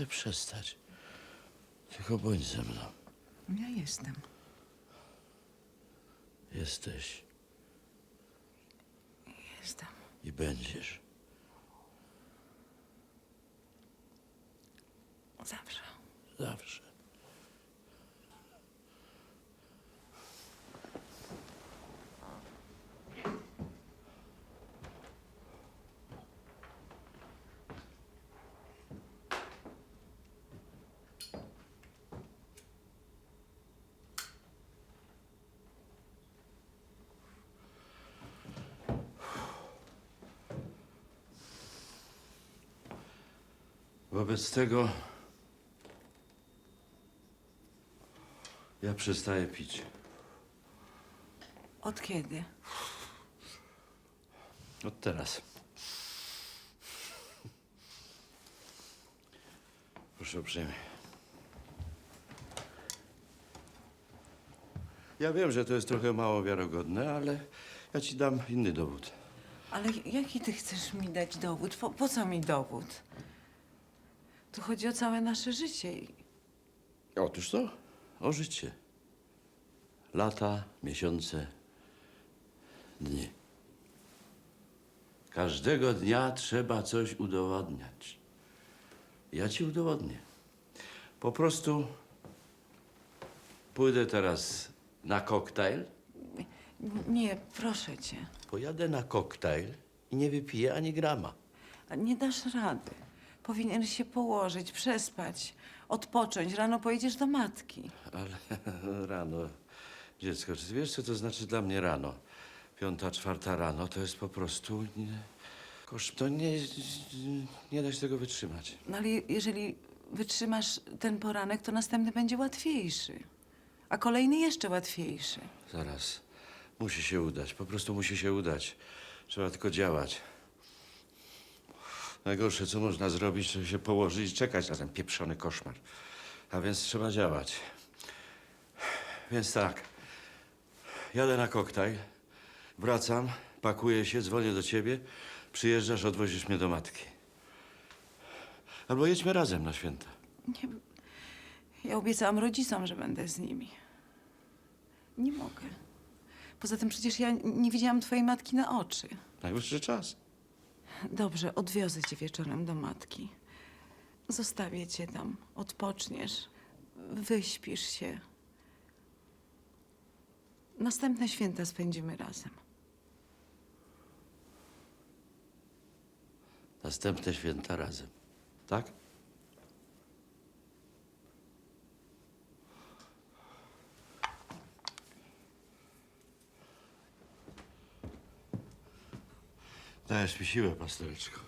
chcę przestać. Tylko bądź ze mną. Ja jestem. Jesteś Jestem. i będziesz. Zawsze. Zawsze. Wobec tego ja przestaję pić. Od kiedy? Od teraz. Proszę uprzejmie. Ja wiem, że to jest trochę mało wiarygodne, ale ja ci dam inny dowód. Ale jaki ty chcesz mi dać dowód? Po, po co mi dowód? Tu chodzi o całe nasze życie. i- Otóż to, o życie. Lata, miesiące, dni. Każdego dnia trzeba coś udowodniać. Ja ci udowodnię. Po prostu pójdę teraz na koktajl, Nie, proszę cię. pojadę na koktajl i nie wypiję ani grama. A Nie dasz rady. Powinien się położyć, przespać, odpocząć. Rano pojedziesz do matki. Ale rano, dziecko, czy ty wiesz, co to znaczy dla mnie rano? Piąta, czwarta rano to jest po prostu... Nie, kosz, to nie, nie da się tego wytrzymać. No ale jeżeli wytrzymasz ten poranek, to następny będzie łatwiejszy. A kolejny jeszcze łatwiejszy. Zaraz, musi się udać, po prostu musi się udać. Trzeba tylko działać. Najgorsze, co można zrobić, to się położyć i czekać na ten pieprzony koszmar. A więc trzeba działać. Więc tak, jadę na koktajl, wracam, pakuję się, dzwonię do ciebie, przyjeżdżasz, odwozisz mnie do matki. Albo jedźmy razem na święta. Nie, ja obiecałam rodzicom, że będę z nimi. Nie mogę. Poza tym przecież ja nie widziałam twojej matki na oczy. Najwyższy czas. Dobrze, odwiozę cię wieczorem do matki. Zostawię cię tam, odpoczniesz, wyśpisz się. Następne święta spędzimy razem. Następne święta razem. Tak? Dajesz mi siłę, pastoreczko.